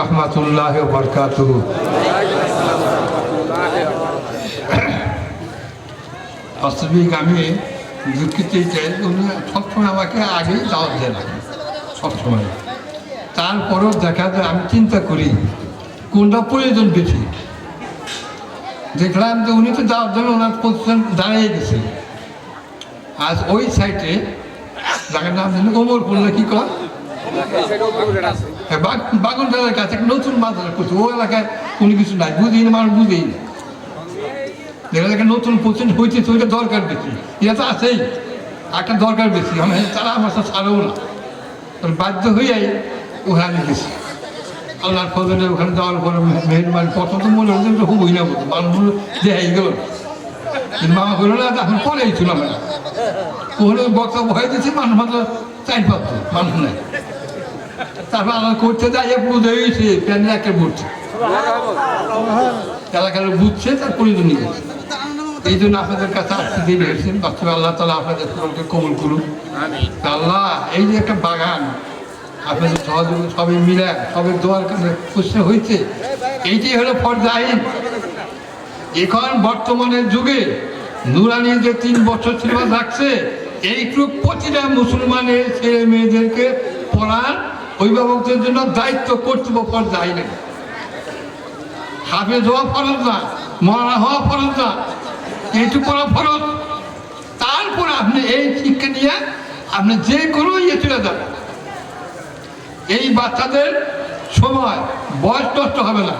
রহমতুল্লাহ বরকাতুহ। বাস্তবিক আমি দুঃখিত চাই উনি সবসময় আমাকে আগেই দাওয়াত দেন সবসময়। তারপরেও দেখা যায়, আমি চিন্তা করি, কোনটা প্রয়োজন বেশি? দেখলাম যে উনি তো দাওয়াত দেন ওনার পজিশন দাঁড়িয়ে গেছে। আজ ওই সাইটে যাকে নাম জানি ওমর বললে কি কর হ্যাঁ, বাগ- বাগুনটার কাছে একটা নতুন মাদ্রাসা করছে ও এলাকায় কোনো কিছু নাই বুঝেই না মানুষ বুঝেই না। দেখা যায় নতুন পছন্দ হয়েছে তো ওইটা দরকার বেশি। এটা তো আছেই একটা দরকার বেশি। আমি তারা আমার সাথে ছাড়েও না। তখন বাধ্য হইয়াই ওখানে গেছি। আল্লাহর ফজলে ওখানে যাওয়ার পরে মেহরবানি প্রথম তো মনে হচ্ছে যে হুবই না বলতো বলল দেখাই গেল কিন্তু মামা বলল না এখন পরেই ছিল আমরা ওখানে বক্তব্য হয়ে দিচ্ছে মানুষ মাত্র চাই পাচ্ছ মানুষ নাই। তারপর আল্লাহ করতে যাই বুঝে গেছে প্যানের একটা বুঝছে এলাকার বুঝছে তার প্রয়োজন নিয়ে এই জন্য আপনাদের কাছে আসতে দেরি হয়েছেন বাস্তবে আল্লাহ তালা আপনাদের সকলকে কবুল করুন আল্লাহ এই যে একটা বাগান আপনাদের সহযোগী সবাই মিলে সবের দোয়ার কাছে খুশি হয়েছে এইটাই হলো ফর্জা এখন বর্তমানের যুগে নুরানি যে তিন বছর সিলেবাস রাখছে এইটুকু প্রতিটা মুসলমানের ছেলে মেয়েদেরকে পড়ার অভিভাবকদের জন্য দায়িত্ব কর্তব্য ফর্জা আইনে হাফেজ হওয়া ফরজ না মরা হওয়া ফরজ না এইটুকু পড়া ফরজ। তারপর আপনি এই শিক্ষা নিয়ে আপনি যে কোনো ইয়ে চলে যাবেন এই বাচ্চাদের সময় বয়স নষ্ট হবে না।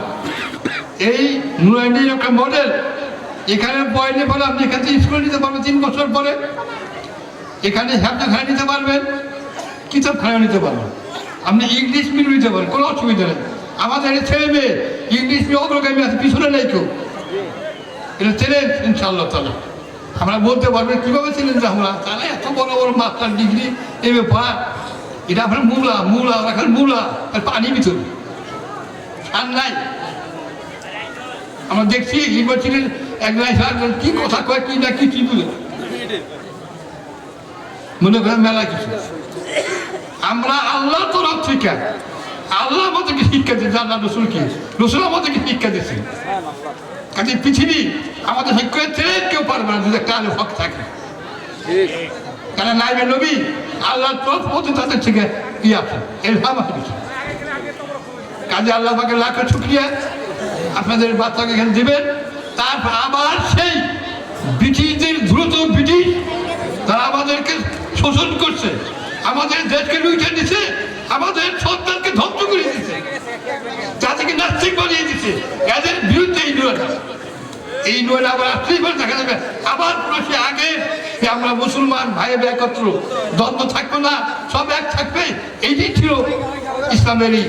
এই নুরাইনির একটা মডেল এখানে পড়লে পরে আপনি এখান থেকে স্কুলে নিতে পারবেন তিন বছর পরে। এখানে হ্যাপটাখানা নিতে পারবেন কিতাবখানা নিতে পারবেন। আপনি ইংলিশ মিডিয়াম নিতে পারেন, কোনো অসুবিধা নেই। আমাদের ছেলে মেয়ে ইংলিশ মিডিয়াম অগ্রগামী আছে পিছনে নেই কেউ। এটা ছিলেন ইনশাল্লাহ তালা আমরা বলতে পারবেন কীভাবে যে আমরা? তাহলে এত বড় বড় মাস্টার ডিগ্রি এই ব্যাপার। এটা আপনার মূলা মূলা এখন মূলা আর পানি ভিতরে। আর নাই। আমরা দেখছি ইউনিভার্সিটির এসে একজন কি কথা কয়, কি না কি কি বুঝে মনে করেন মেলা কিছু। আমরা আল্লাহ তরফ থেকে আল্লাহ আমাদেরকে শিক্ষা দিয়েছে? আল্লাহ রসুলকে রসুল আমাদেরকে শিক্ষা দিয়েছে? কাজে পৃথিবী আমাদের শিক্ষকের ছেড়ে কেউ পারবে না, যদি একটা হক থাকে। তারা নাইবে নবী আল্লাহর তরফ মধ্যে তাদের থেকে ই আছে, এলহাম আছে। কাজে আল্লাহ পাকে লাখো শুক্রিয়া। আপনাদের বাচ্চাকে এখানে দিবেন, তারপর আবার সেই ব্রিটিশদের দ্রুত ব্রিটিশ তারা আমাদেরকে শোষণ করছে আমাদের দেশকে লুইটে দিছে আমাদের সন্তানকে ধ্বংস করে দিচ্ছে জাতিকে নাস্তিক বানিয়ে দিচ্ছে এদের বিরুদ্ধে এই নয়। এই নয় আবার আসতেই পারে, দেখা যাবে। আবার প্রশ্নে আগে যে আমরা মুসলমান ভাই একত্র, দ্বন্দ্ব থাকবে না, সব এক থাকবে এইটি ছিল ইসলামেরই